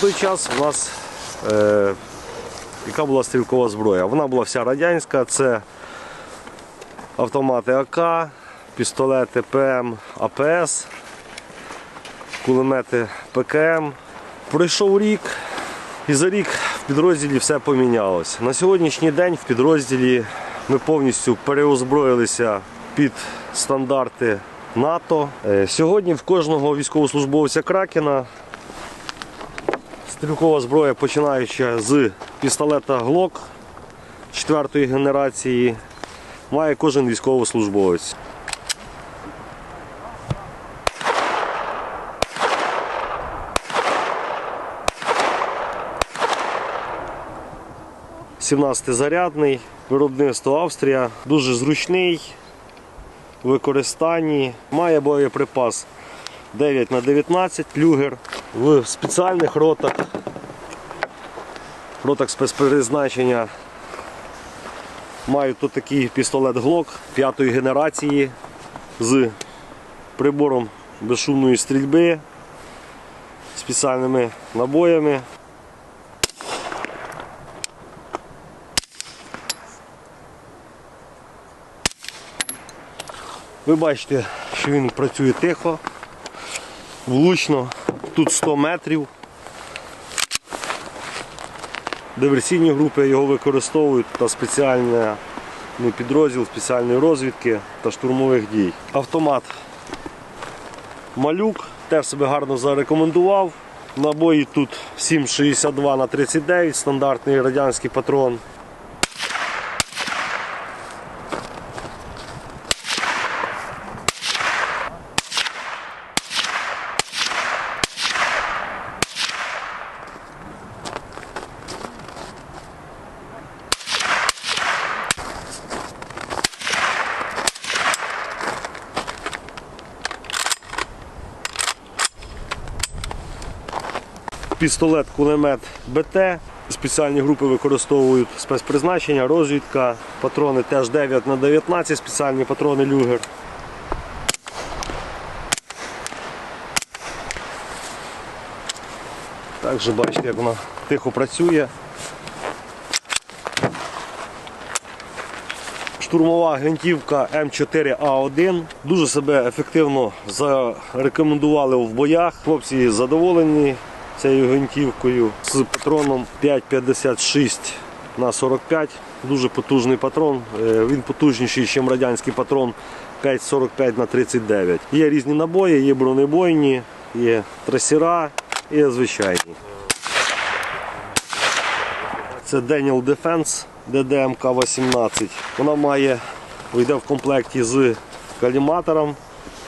той час у нас е, яка була стрілкова зброя? Вона була вся радянська, це автомати АК, пістолети ПМ, АПС, кулемети ПКМ. Пройшов рік, і за рік в підрозділі все помінялось. На сьогоднішній день в підрозділі ми повністю переозброїлися під стандарти НАТО. Е, Сьогодні в кожного військовослужбовця Кракена стрілкова зброя, починаючи з пістолета Глок 4 генерації, має кожен військовослужбовець. – 17-зарядний, виробництво Австрія, дуже зручний в використанні, має боєприпас 9 на 19 люгер в спеціальних ротах, ротах спецпризначення. Маю тут такий пістолет Glock 5 генерації з прибором безшумної стрільби, спеціальними набоями. Ви бачите, що він працює тихо, влучно, тут 100 метрів. Диверсійні групи його використовують та спеціальний ну, підрозділ спеціальної розвідки та штурмових дій. Автомат малюк теж себе гарно зарекомендував. Набої тут 7,62 на 39, стандартний радянський патрон. Пістолет, кулемет БТ. Спеціальні групи використовують спецпризначення, розвідка, патрони теж 9 на 19 спеціальні патрони люгер. Також бачите, як вона тихо працює. Штурмова гвинтівка М4А1 дуже себе ефективно зарекомендували в боях. Хлопці задоволені цією гвинтівкою з патроном 5,56 на 45. Дуже потужний патрон. Е, Він потужніший, ніж радянський патрон 5,45 на 39. Є різні набої, є бронебойні, є трасера, є звичайні. Це Daniel Defense DDMK-18. Вона має, йде в комплекті з каліматором,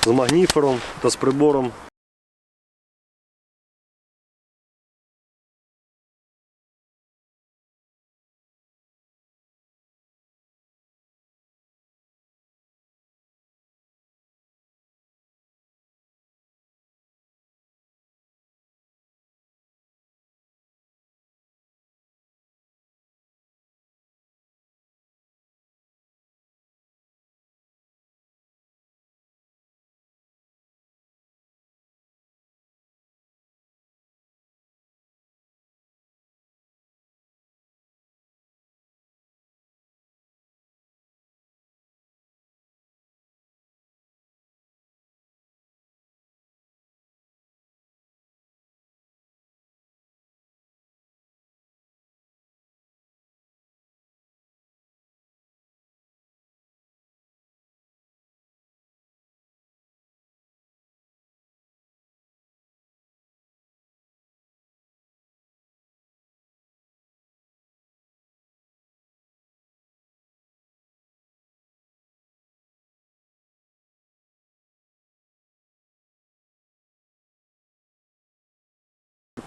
з магніфером та з прибором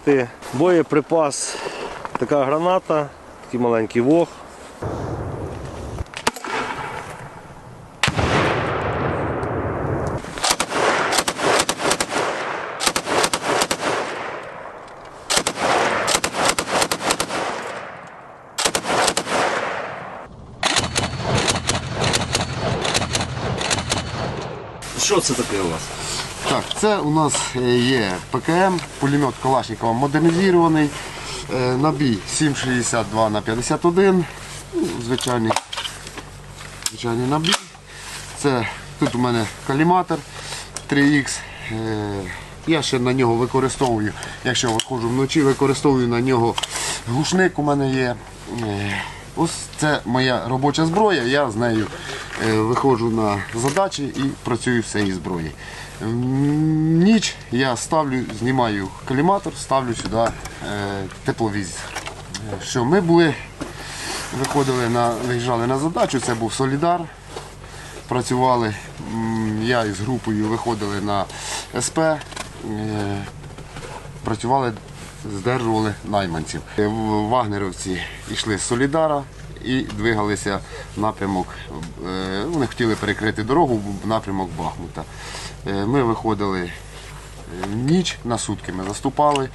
Ти боєприпас, така граната, такий маленький вог. Що це таке у вас? Так, це у нас е, є ПКМ, пулемет Калашникова модернізований, е, набій 7,62 на 51, ну, звичайний, звичайний набій. Це, тут у мене каліматор 3Х. Е, Я ще на нього використовую, якщо виходжу вночі, використовую на нього глушник у мене є. Ось це моя робоча зброя, я з нею виходжу на задачі і працюю з цієї зброї. Ніч я ставлю, знімаю каліматор, ставлю сюди е, тепловізор. Що ми були, виходили на, виїжджали на задачу, це був Солідар. Працювали, я із групою виходили на СП, е, працювали, здержували найманців. Е, Вагнерівці йшли з Солідара і двигалися напрямок. е, Вони хотіли перекрити дорогу в напрямок Бахмута. Е, Ми виходили е, в ніч на сутки ми заступали.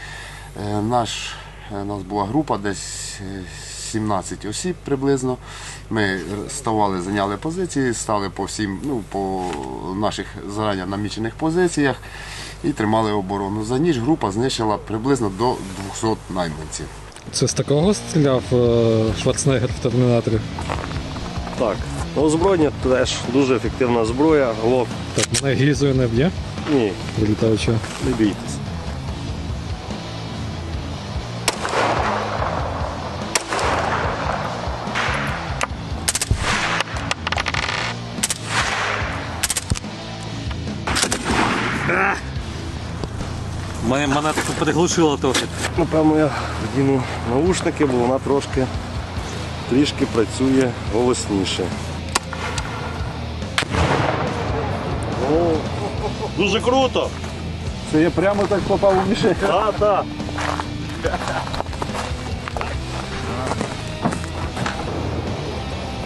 Е, Наш, е, нас була група десь е, 17 осіб приблизно. Ми ставали, зайняли позиції, стали по всім, ну, по наших зарані намічених позиціях і тримали оборону. За ніч група знищила приблизно до 200 найманців. Це з такого стріляв е, Шварценеггер в термінаторі. Так, ну, озброєння теж дуже ефективна зброя. Глок. Так, мене гізою не б'є, Ні, вилітаючи. не бійтесь. Мене, мене тут приглушило трохи. Напевно, я вдіну наушники, бо вона трошки трішки працює голосніше. О, дуже круто! Це я прямо так попав у мішень. Так, так.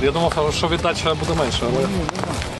Я думав, що віддача буде менше, але